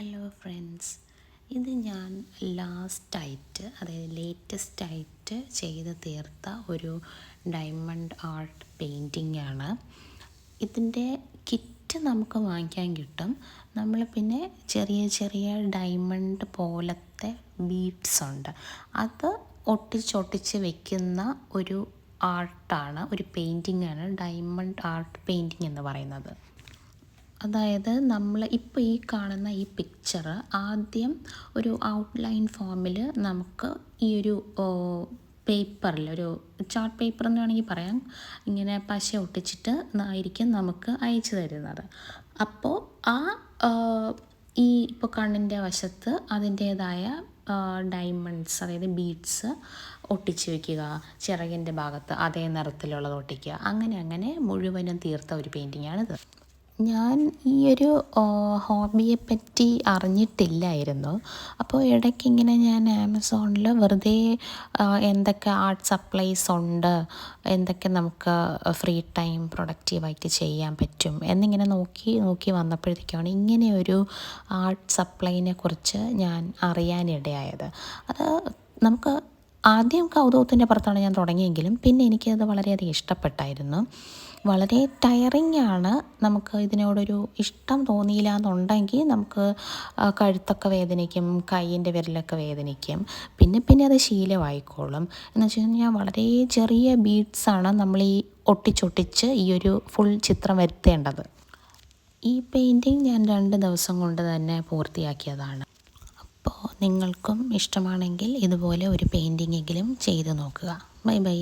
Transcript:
Hello friends ഇത് ഞാൻ ലാസ്റ്റായിട്ട് അതായത് ലേറ്റസ്റ്റ് ആയിട്ട് ചെയ്ത് തീർത്ത ഒരു ഡയമണ്ട് ആർട്ട് പെയിന്റിംഗ് ആണ്. ഇതിന്റെ കിറ്റ് നമുക്ക് വാങ്ങിക്കാൻ കിട്ടും. നമ്മൾ പിന്നെ ചെറിയ ചെറിയ ഡയമണ്ട് പോലത്തെ ബീഡ്സ് ഉണ്ട്. അത് ഒട്ടിച്ചൊട്ടിച്ച് വെക്കുന്ന ഒരു ആർട്ടാണ് ഒരു പെയിന്റിംഗ് ആണ് ഡയമണ്ട് ആർട്ട് പെയിന്റിംഗ് എന്ന് പറയുന്നത്. അതായത് നമ്മൾ ഇപ്പോൾ ഈ കാണുന്ന ഈ പിക്ചർ ആദ്യം ഒരു ഔട്ട്ലൈൻ ഫോമിൽ നമുക്ക് ഈ ഒരു പേപ്പറിൽ ഒരു ചാർട്ട് പേപ്പർ എന്ന് വേണമെങ്കിൽ പറയാം. ഇങ്ങനെ പശ ഒട്ടിച്ചിട്ട് ആയിരിക്കും നമുക്ക് അയച്ചു തരുന്നത്. അപ്പോൾ ആ ഈ ഇപ്പോൾ കണ്ണിന്റെ വശത്ത് അതിന്റേതായ ഡയമണ്ട്സ് അതായത് ബീഡ്സ് ഒട്ടിച്ച് വെക്കുക ചിറകിന്റെ ഭാഗത്ത് അതേ നിറത്തിലുള്ളത് ഒട്ടിക്കുക അങ്ങനെ അങ്ങനെ മുഴുവനും തീർത്ത ഒരു പെയിന്റിങ്ങാണിത് ഞാൻ ഈ ഒരു ഹോബിയെ പറ്റി അറിഞ്ഞിട്ടില്ലായിരുന്നു. അപ്പോൾ ഇടയ്ക്ക് ഇങ്ങനെ ഞാൻ ആമസോണിൽ വെറുതെ എന്തൊക്കെ ആർട്ട് സപ്ലൈസ് ഉണ്ട് എന്തൊക്കെ നമുക്ക് ഫ്രീ ടൈം പ്രൊഡക്റ്റീവായിട്ട് ചെയ്യാൻ പറ്റും എന്നിങ്ങനെ നോക്കി നോക്കി വന്നപ്പോഴത്തേക്കാണ് ഇങ്ങനെ ഒരു ആർട്ട് സപ്ലൈനെ കുറിച്ച് ഞാൻ അറിയാനിടയായത്. അത് നമുക്ക് ആദ്യം കൗതുകത്തിന്റെ പുറത്താണ് ഞാൻ തുടങ്ങിയെങ്കിലും പിന്നെ എനിക്കത് വളരെയധികം ഇഷ്ടപ്പെട്ടായിരുന്നു. വളരെ ടയറിങ് ആണ് നമുക്ക് ഇതിനോടൊരു ഇഷ്ടം തോന്നിയില്ല എന്നുണ്ടെങ്കിൽ നമുക്ക് കഴുത്തൊക്കെ വേദനിക്കും കൈയിന്റെ വിരലൊക്കെ വേദനിക്കും. പിന്നെ പിന്നെ അത് ശീലമായിക്കോളും. എന്ന് വെച്ച് കഴിഞ്ഞാൽ വളരെ ചെറിയ ബീഡ്സാണ് നമ്മൾ ഈ ഒട്ടിച്ചൊട്ടിച്ച് ഈ ഒരു ഫുൾ ചിത്രം വരുത്തേണ്ടത്. ഈ പെയിന്റിങ് ഞാൻ രണ്ട് ദിവസം കൊണ്ട് തന്നെ പൂർത്തിയാക്കിയതാണ്. അപ്പോൾ നിങ്ങൾക്കും ഇഷ്ടമാണെങ്കിൽ ഇതുപോലെ ഒരു പെയിന്റിങ്ങെങ്കിലും ചെയ്ത് നോക്കുക. Bye bye